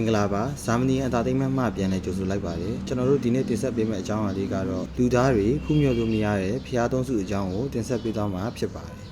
မင်္ဂလာပါဇာမနီအတာသိမ်းမမှပြန်လဲကြိုဆိုလိုက်ပါတယ်ကျွန်တော်တို့ဒီနေ့တင်ဆက်ပေးမယ့်အကြောင်းအရာလေးကတော့လူသားတွေဖူးမြော်လို့မရတဲ့ဖျားသုံးစုအကြောင်းကိုတင်ဆက်ပေးသွားမှာဖြစ်ပါတယ်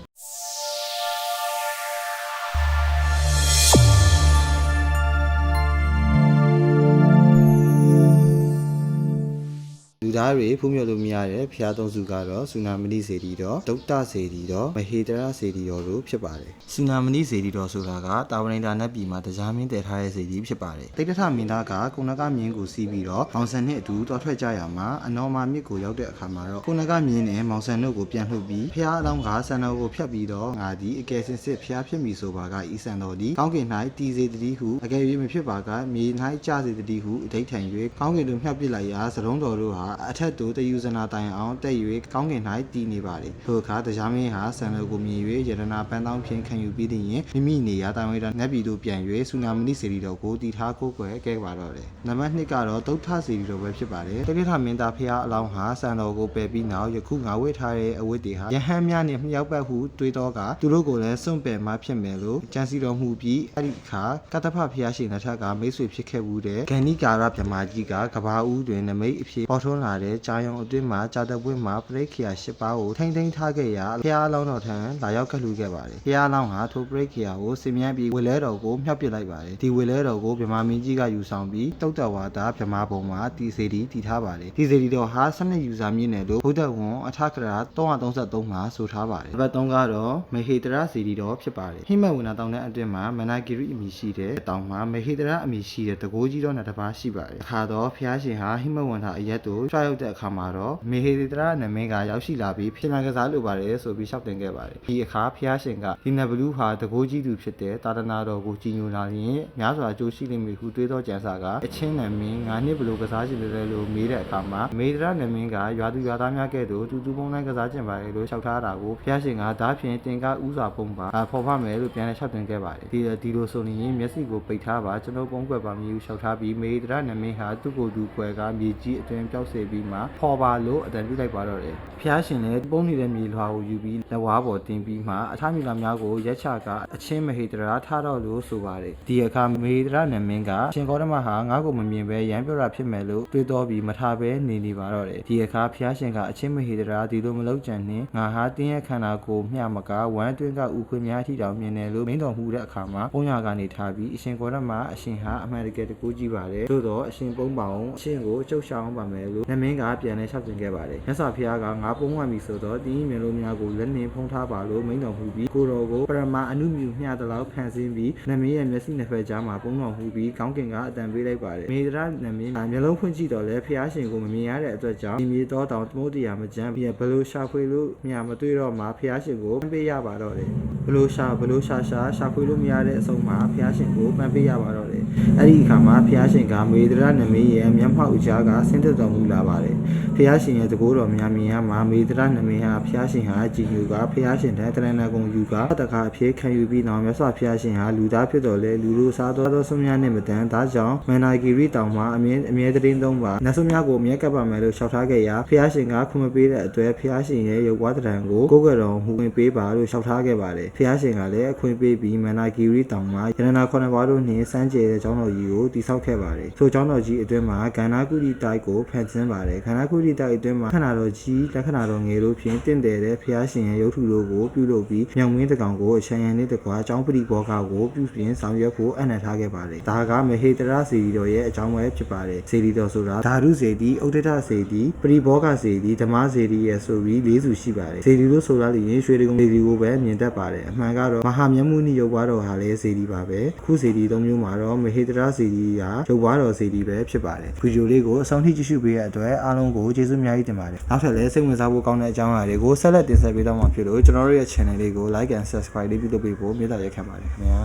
တွေဖူးမြော်လို့မရတဲ့ဖျားသုံးစုကတော့ဆူနာမဏိစေတီတော်ဒုတ်တစေတီတော်မဟေတရစေတီတော်တို့ဖြစ်ပါတယ်ဆူနာမဏိစေတီတော်ဆိုတာကတာဝရိန္ဒာနတ်ပြည်မှာတရားမင်းတည်ထားတဲ့စေတီဖြစ်ပါတယ်တိတ်တထမင်းသားကကုဏကမြင်းကိုစီးပြီးတော့မောင်ဆန်နဲ့အတူတော်ထွက်ကြရမှာအနော်မာမြစ်ကိုရောက်တဲ့အခါမှာတော့ကုဏကမြင်းနဲ့မောင်ဆန်တို့ကိုပြန်လှုပ်ပြီးဖျားအလောင်းကဆန်တော်ကိုဖြတ်ပြီးတော့ငါဒီအကယ်စင်စစ်ဖျားဖြစ်မိဆိုပါကဤဆန်တော်ဒီကောင်းကင်၌တီစေတည်းဟုအကယ်၍မဖြစ်ပါကမြေ၌ကျစေတည်းဟုအဋိဋ္ဌံ၍ကောင်းကင်သို့မြှောက်ပစ်လိုက်ရာသရုံးတော်တို့ဟာအထက်သို့တယူဇနာတိုင်အောင်တက်၍ကောင်းကင်၌တည်နေပါလေထိုအခါတရားမင်းဟာဆန်တော်ကိုမြင်၍ယရနာပန်းတောင်းဖြင့်ခံယူပြီးသည်ရင်မိမိနေရာတိုင်ဝေတာနတ်ပြည်သို့ပြန်၍ဆူနာမဏိစေတီတော်ကိုတည်ထားကိုးကွယ်ခဲ့ပါတော့တယ်နံပါတ်2ကတော့ဒုဋ္ဌစေတီတော်ပဲဖြစ်ပါတယ်တတိထမင်းသားဖျားအလောင်းဟာဆန်တော်ကိုပယ်ပြီးနောက်ယခုငါဝေထားတဲ့အဝတ်တွေဟာယဟန်များနှင့်မြောက်ပတ်ဟုတွေးတော့ကသူတို့ကိုလည်းစွန့်ပယ်မှဖြစ်မယ်လို့ကြံစီတော်မူပြီးအဲ့ဒီအခါကတ္တဖဖျားရှင်လက်ထက်ကမိတ်ဆွေဖြစ်ခဲ့မှုတဲ့ဂန္ဒီကာရဗြဟ္မာကြီးကကဘာဦးတွင်နမိတ်အဖြစ်ပေါ်ထွန်းလာတဲ့ကြာယုံအတွင်းမှာကြာတပွင့်မှာပရိခေယ၈ပါးကိုထိမ့်သိမ်းထားခဲ့ရာဖျားအလောင်းတော်ထံလာရောက်ကပ်လူခဲ့ပါတယ်ဖျားအလောင်းဟာထိုပရိခေယကိုစင်မြန်းပြီးဝေလဲတော်ကိုမြှောက်ပစ်လိုက်ပါတယ်ဒီဝေလဲတော်ကိုဗြဟ္မာမင်းကြီးကယူဆောင်ပြီးတုတ်တဝါဒဗြဟ္မာဘုံမှာတီစေတီတည်ထားပါတယ်တီစေတီတော်ဟာ12ယူဇာမြင့်နယ်လို့ဘုဒ္ဓဝန်အထကရာ333မှာဆိုထားပါတယ်ဘတ်3ကတော့မဟေတရစေတီတော်ဖြစ်ပါတယ်ဟိမဝနာတောင်တဲ့အတွင်းမှာမနာဂီရိအမည်ရှိတဲ့တောင်မှာမဟေတရအမည်ရှိတဲ့တကိုးကြီးတော်နဲ့တစ်ပါးရှိပါတယ်အခါတော့ဖျားရှင်ဟာဟိမဝန္တာအရက်တို့ကြွရောက်တဲ့အခါမှာတော့မဟေတရနမင်းကရောက်ရှိလာပြီးဖြစ်မှန်ကစားလိုပါတယ်ဆိုပြီးရှောက်တင်ခဲ့ပါတယ်ဒီအခါဖျားရှင်ကဒီနဘလူးဟာတကိုးကြီးသူဖြစ်တဲ့တာဒနာတော်ကိုကြီးညိုလာရင်များစွာအကျိုးရှိလိမ့်မယ်ဟုတွေးသောကြံစာကအချင်းနမင်းငါနှစ်ဘလို့ကစားခြင်းလဲလို့မေးတဲ့အခါမှာမေတရနမင်းကရွာသူရွာသားများကဲ့သို့တူတူပုံတိုင်းကစားခြင်းပါလေလို့ရှောက်ထားတာကိုဖျားရှင်ကဒါဖြင့်တင်ကားဥစွာပုံပါအဖော်ဖမယ်လို့ပြန်လဲရှောက်တင်ခဲ့ပါတယ်ဒီဒီလိုဆိုရင်မျက်စိကိုပိတ်ထားပါကျွန်တော်ပုံကွက်ပါမြေကိုရှောက်ထားပြီးမေတရနမင်းဟာသူ့ကိုယ်သူကွယ်ကမြေကြီးအတွင်ပျောက်စေပြီးမှဖော်ပါလို့အတန်ပြုလိုက်ပါတော့တယ်ဖျားရှင်လည်းပုံနေတဲ့မြေလွှာကိုယူပြီးလက်ဝါးပေါ်တင်ပြီးမှအထာမီလာများကိုရက်ချကအချင်းမဟေတရာထားတော့လို့ဆိုပါတယ်ဒီအခါမေတရနမင်းကရှင်ကောဓမဟာငါ့ကိုမမြင်ပဲရမ်းပြောတာဖြစ်မယ်လို့တွေးတော်ပြီးမထားပဲနေနေပါတော့တယ်ဒီအခါဖျားရှင်ကအချင်းမဟေတရာဒီလိုမလုပ်ကြံနှင့်ငါဟာတင်းရဲ့ခန္ဓာကိုမျှမကဝမ်းတွင်းကဥခွေများထိတောင်မြင်တယ်လို့မင်းတော်မူတဲ့အခါမှာပုံရကနေထားပြီးအရှင်ကောဓမအရှင်ဟာအမှန်တကယ်တကူကြည့်ပါတယ်သို့တော့အရှင်ပုံပါအောင်အရှင်ကိုကျုပ်ရှောင်းပါမယ်လို့နမင်းကပြန်လဲလျှောက်တင်ခဲ့ပါတယ်မြတ်စွာဘုရားကငါပုံဝတ်ပြီဆိုတော့တင်းမြင်လို့များကိုလက်နှင်းဖုံးထားပါလို့မင်းတော်မူပြီးကိုတော်ကိုပရမအနုမြူမျှတလောက်ဖန်ဆင်းပြီးနမင်းရဲ့မျက်စိနှစ်ဖက်ကြားမှာပုံတော်မူပြီးကောင်းကင်ကအတန်ပေးလိုက်ပါတယ်မေတ္တာနမင်းကမျက်လုံးဖွင့်ကြည့်တော့လဲဘုရားရှင်ကိုမမြင်ရတဲ့အတွက်ကြောင့်ဒီမြေတော်တောင်သမုဒ္ဒရာမကြမ်းပြီးဘလို့ရှာဖွေလို့မြမတွေ့တော့မှဘုရားရှင်ကိုပန်ပေးရပါတော့တယ်ဘလို့ရှာဘလို့ရှာရှာရှာဖွေလို့မရတဲ့အဆုံးမှာဘုရားရှင်ကိုပန်ပေးရပါတော့တယ်အဲ့ဒီအခါမှာဘုရားရှင်ကမေတ္တာနမင်းရဲ့မျက်မှောက်အကြားကဆင်းသက်တော်မူလာပါတယ်ဘုရားရှင်ရဲ့တကိုးတော်များမြင်ရမှာမေတ္တာနမင်းဟာဘုရားရှင်ဟာကြည်ညိုကဘုရားရှင်တဲ့တရဏဂုံယူကတခါအဖြစ်ခံယူပြီးနောက်မြတ်စွာဘုရားရှင်ဟာလူသားဖြစ်တော်လဲလူတို့စားတော်သောဆုံးများနဲ့မတန်ဒါကြောင့်မန္နာဂီရိတောင်မှာအမြဲအမြဲတည်းသုံးပါနတ်ဆုံးများကိုအမြဲကပ်ပါမယ်လို့ရှောက်ထားခဲ့ရာဘုရားရှင်ကခွင့်မပေးတဲ့အတွက်ဘုရားရှင်ရဲ့ရုပ်ဝါဒတံကိုကိုးကွယ်တော်မူဝင်ပေးပါလို့ရှောက်ထားခဲ့ပါတယ်ဘုရားရှင်ကလည်းအခွင့်ပေးပြီးမန္နာဂီရိတောင်မှာယန္နာခေါနဘွားတို့နှင့်စမ်းကြဲတဲ့ကျောင်းတော်ကြီးကိုတည်ဆောက်ခဲ့ပါတယ်ထိုကျောင်းတော်ကြီးအတွင်းမှာဂန္ဓာကုတိတိုက်ကိုဖန်ဆင်းပါတယ်ဂန္ဓာကုတိတိုက်အတွင်းမှာခန္ဓာတော်ကြီးလက္ခဏာတော်ငယ်တို့ဖြင့်တင့်တယ်တဲ့ဘုရားရှင်ရဲ့ရုပ်ထုတို့ကိုပြုလုပ်ပြီးမြောင်မင်းတကောင်ကိုအချမ်းရံနဲ့တကွာအကြောင်းပရိဘောဂကိုပြုပြင်ဆောင်ရွက်ဖို့အနံ့ထားခဲ့ပါတယ်ဒါကမဟေတရစီရီတော်ရဲ့အကြောင်းပဲဖြစ်ပါတယ်စီရီတော်ဆိုတာဓာတုစေတီဥဒိတစေတီပရိဘောဂစေတီဓမ္မစေတီရဲ့ဆိုပြီး၄စုရှိပါတယ်စေတီလို့ဆိုရလို့ရင်ရွှေတကုံစေတီကိုပဲမြင်တတ်ပါတယ်အမှန်ကတော့မဟာမြတ်မှုနိယုတ်ဘွားတော်ဟာလည်းစေတီပါပဲခုစေတီ၃မျိုးမှာတော့မဟေတရစေတီကရုပ်ဘွားတော်စေတီပဲဖြစ်ပါတယ်ဗီဒီယိုလေးကိုအဆုံးထိကြည့်ရှုပေးတဲ့အတွက်အားလုံးကိုကျေးဇူးအများကြီးတင်ပါတယ်နောက်ထပ်လည်းစိတ်ဝင်စားဖို့ကောင်းတဲ့အကြောင်းအရာတွေကိုဆက်လက်တင်ဆက်ပေးတော့မှာဖြစ်လို့ကျွန်တော်တို့ရဲ့ channel လေးကို like and subscribe လေးပြုလုပ်ပေးဖို့မေတ္တာရက်ခံပါတယ်ခင်ဗျာ